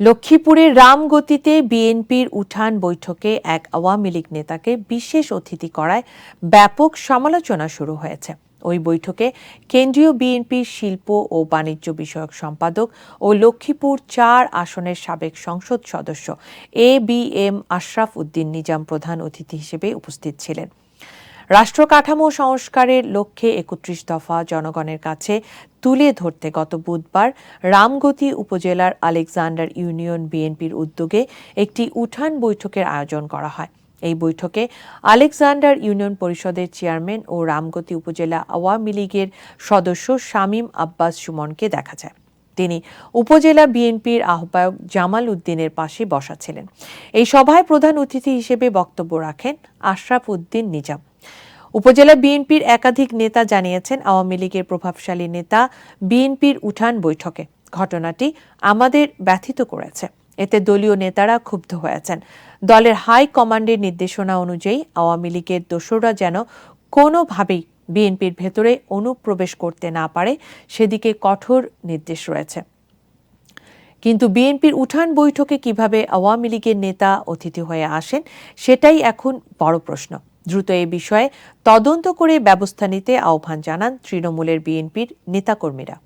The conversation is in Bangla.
লক্ষ্মীপুরের রামগতিতে বিএনপির উঠান বৈঠকে এক আওয়ামী লীগ নেতাকে বিশেষ অতিথি করায় ব্যাপক সমালোচনা শুরু হয়েছে। ওই বৈঠকে কেন্দ্রীয় বিএনপির শিল্প ও বাণিজ্য বিষয়ক সম্পাদক ও লক্ষ্মীপুর চার আসনের সাবেক সংসদ সদস্য A B M Ashraf Uddin Nizam প্রধান অতিথি হিসেবে উপস্থিত ছিলেন। রাষ্ট্র কাঠামো সংস্কারের লক্ষ্যে একত্রিশ দফা জনগণের কাছে তুলে ধরতে গত বুধবার রামগতি উপজেলার আলেকজান্ডার ইউনিয়ন বিএনপির উদ্যোগে একটি উঠান বৈঠকের আয়োজন করা হয়। এই বৈঠকে আলেকজান্ডার ইউনিয়ন পরিষদের চেয়ারম্যান ও রামগতি উপজেলা আওয়ামী লীগের সদস্য শামীম আব্বাস সুমনকে দেখা যায়। তিনি উপজেলা বিএনপির আহ্বায়ক জামাল উদ্দিনের পাশে বসা ছিলেন। এই সভায় প্রধান অতিথি হিসেবে বক্তব্য রাখেন আশরাফ উদ্দিন নিজাম। উপজেলা বিএনপির একাধিক নেতা জানিয়েছেন আওয়ামী লীগের প্রভাবশালী নেতা বিএনপির উঠান বৈঠকে। ঘটনাটি আমাদের ব্যথিত করেছে। এতে দলীয় নেতারা ক্ষুব্ধ হয়েছেন। দলের হাই কমান্ডের নির্দেশনা অনুযায়ী আওয়ামী লীগের দোসররা যেন কোনোভাবেই বিএনপির ভেতরে অনুপ্রবেশ করতে না পারে, সেদিকে কঠোর নির্দেশ রয়েছে। কিন্তু বিএনপির উঠান বৈঠকে কীভাবে আওয়ামী লীগের নেতা অতিথি হয়ে আসেন, সেটাই এখন বড় প্রশ্ন। দ্রুত এ বিষয়ে তদন্ত করে ব্যবস্থা নিতে আহ্বান জানান তৃণমূলের বিএনপির নেতাকর্মীরা।